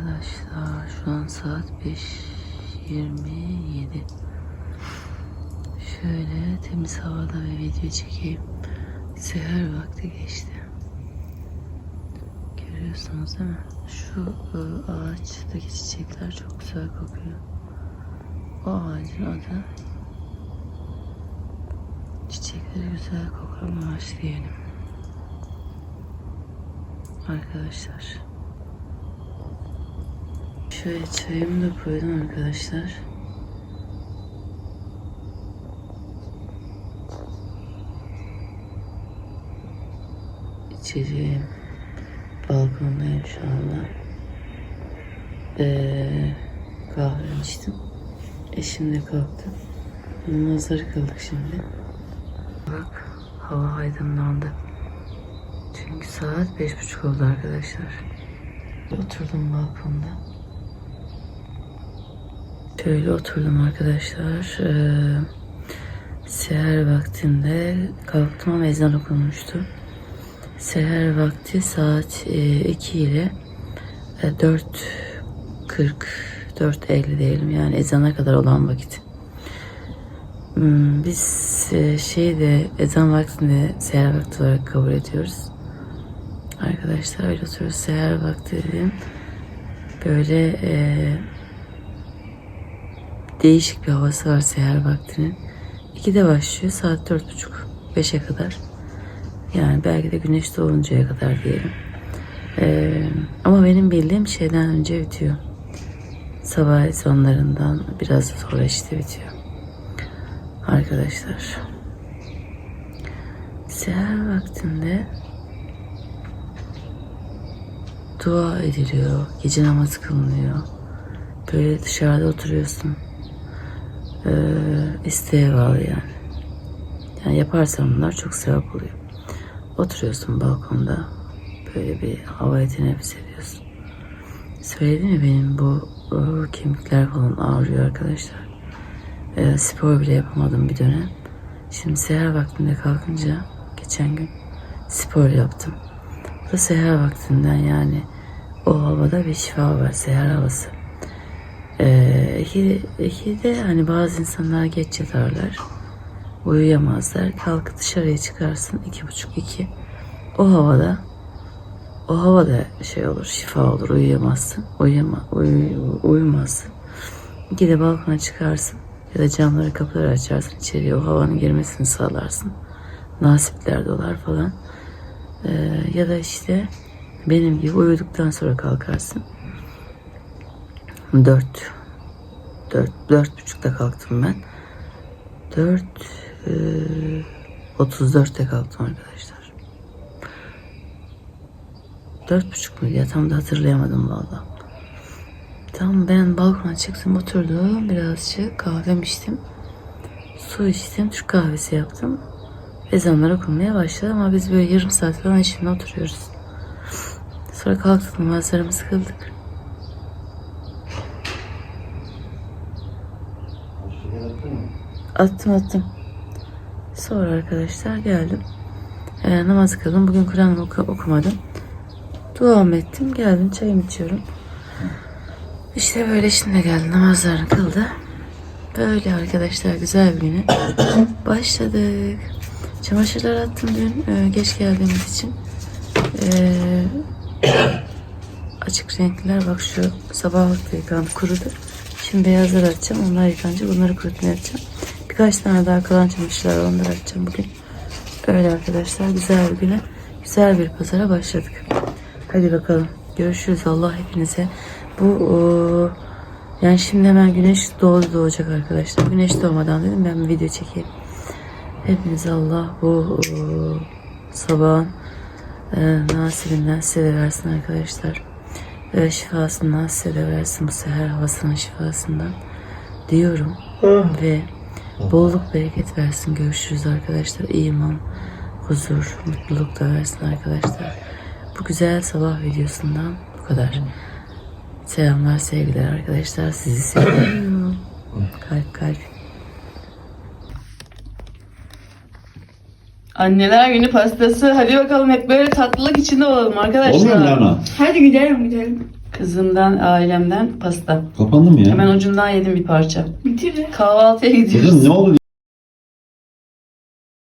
Arkadaşlar şu an saat 5.27 Şöyle temiz havada bir video çekeyim. Seher vakti geçti. Görüyorsunuz değil mi? Şu e, ağaçtaki çiçekler çok güzel kokuyor. O ağacın adı Çiçekleri güzel kokan ağaç diyelim. Arkadaşlar. Şöyle çayımı da koydum arkadaşlar. İçeceğim. Balkondayım şu anda. Ee, kahve içtim. Eşim de kalktı. Namazları kıldık şimdi. Bak hava aydınlandı. Çünkü saat beş buçuk oldu arkadaşlar. Oturdum balkonda. Şöyle oturdum arkadaşlar. Ee, seher vaktinde kalktım ama ezan okunmuştu. Seher vakti saat e, 2 ile e, 4.40 4.50 diyelim yani ezana kadar olan vakit. Hmm, Biz e, şeyi de ezan vaktinde seher vakti olarak kabul ediyoruz. Arkadaşlar öyle oturuyoruz. Seher vakti dedim. Böyle e, değişik bir havası var seher vaktinin. 2'de başlıyor. Saat dört buçuk. 5'e kadar. Yani belki de güneş doğuncaya kadar diyelim. E, ama benim bildiğim şeyden önce bitiyor. Sabah ezanlarından biraz sonra işte bitiyor. Arkadaşlar. Seher vaktinde dua ediliyor, gece namazı kılınıyor. Böyle dışarıda oturuyorsun. Ee, isteğe bağlı yani. Yani yaparsan bunlar çok sevap oluyor. Oturuyorsun balkonda. Böyle bir havayı teneffüs ediyorsun. Söyledim ya benim bu e, kemikler falan ağrıyor arkadaşlar. E, spor bile yapamadım bir dönem. Şimdi seher vaktinde kalkınca geçen gün spor yaptım. Bu seher vaktinden yani o havada bir şifa var seher havası. İki, iki de hani bazı insanlar geç yatarlar. Uyuyamazlar. Kalkıp dışarıya çıkarsın iki buçuk iki. O havada o havada şey olur şifa olur uyuyamazsın. Uyuyama, uy, uyumazsın. İki de balkona çıkarsın ya da camları kapıları açarsın içeriye o havanın girmesini sağlarsın. Nasipler dolar falan. Ee, ya da işte benim gibi uyuduktan sonra kalkarsın. Dört. Dört, dört buçukta kalktım ben. Dört, e, otuz dörtte kalktım arkadaşlar. Dört buçuk muydu ya tam da hatırlayamadım valla. Tam ben balkona çıktım oturdum birazcık kahvem içtim. Su içtim Türk kahvesi yaptım. Ezanlar okunmaya başladı ama biz böyle yarım saat falan eşimle oturuyoruz. Sonra kalktık namazlarımızı kıldık. Attım attım. Sonra arkadaşlar geldim. Ee, namaz kıldım. Bugün Kur'an oku- okumadım. Duam ettim. Geldim çayımı içiyorum. İşte böyle şimdi geldi namazlarını kıldı. Böyle arkadaşlar güzel bir güne başladık. Çamaşırlar attım dün e, geç geldiğimiz için. E, açık renkler bak şu sabah vakti yıkandı kurudu. Şimdi beyazlar atacağım. Onlar yıkanacak. Bunları kurutmaya atacağım. Birkaç tane daha kalan çamaşırlar. Onları atacağım bugün. Öyle arkadaşlar güzel bir güne güzel bir pazara başladık. Hadi bakalım. Görüşürüz. Allah hepinize bu o, yani şimdi hemen güneş doğdu doğacak arkadaşlar. Güneş doğmadan dedim ben bir video çekeyim. Hepinize Allah bu o, sabahın e, nasibinden size versin arkadaşlar. Ve şifasından size de versin bu seher havasının şifasından diyorum. Ve bolluk bereket versin. Görüşürüz arkadaşlar. İman, huzur, mutluluk da versin arkadaşlar. Bu güzel sabah videosundan bu kadar. Selamlar, sevgiler arkadaşlar. Sizi seviyorum. Anneler günü pastası. Hadi bakalım hep böyle tatlılık içinde olalım arkadaşlar. Olmuyor mu Lana? Hadi gidelim gidelim. Kızımdan, ailemden pasta. Kapandı mı ya? Hemen ucundan yedim bir parça. Bitir. Kahvaltıya gidiyoruz. Kızım ne oldu